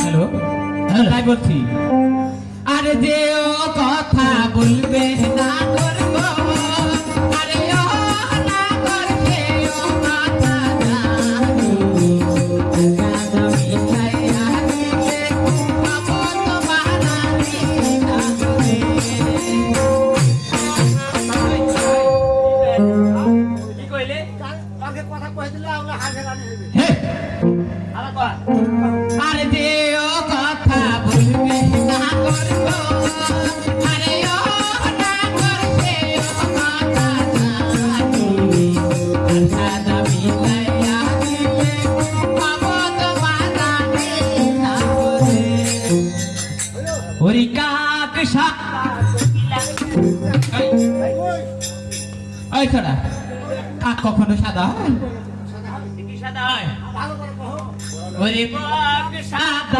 Hello হ্যাঁ তাই বলছি আরে যে কথা বলবে না করব আরে ও কালকে কথা কই দিলে আমরা হাতে গানে দেবে আরে কয় আরে যে ও কথা বলবে না করব আরে ও না করবে ও কথা দিলে পাবো তোমার না করে ওরি কাক কাক কখনো সাদা। হয় হয়? ওরে বাপ আরে থাক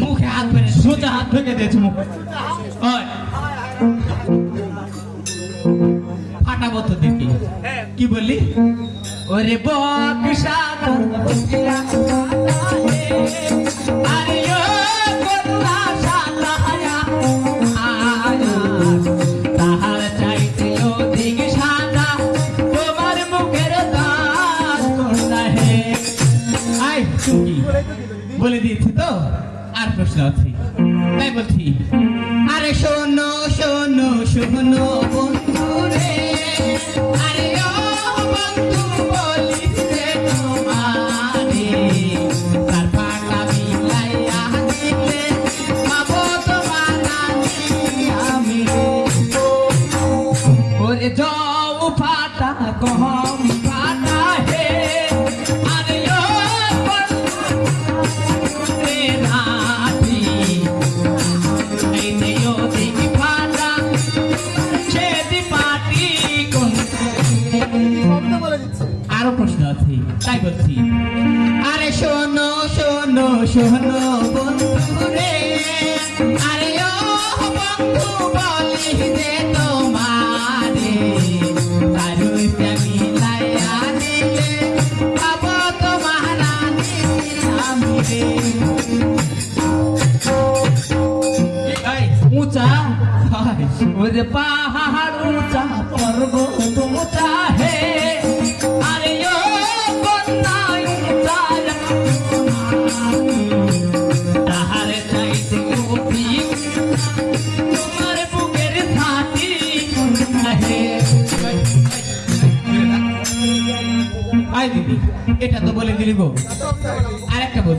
মুখে হাত ধরে সোজা হাত ঢুকে দিয়েছে মুখ। কোনটা হে? আই চুকি বলে দিয়েছি তো? আর প্রশ্ন আছে। তাই বলছি। আরে শোনো শোনো শোনো আরও প্রশ্ন আছে, তাই বলছি। আরে শোনো শোনো শোনো বন্ধু রে আরে ও বন্ধু বলি যে উঁচা পাহাড় উঁচা হে দিদি এটা তো বলে দিলি গো। আরেকটা বল।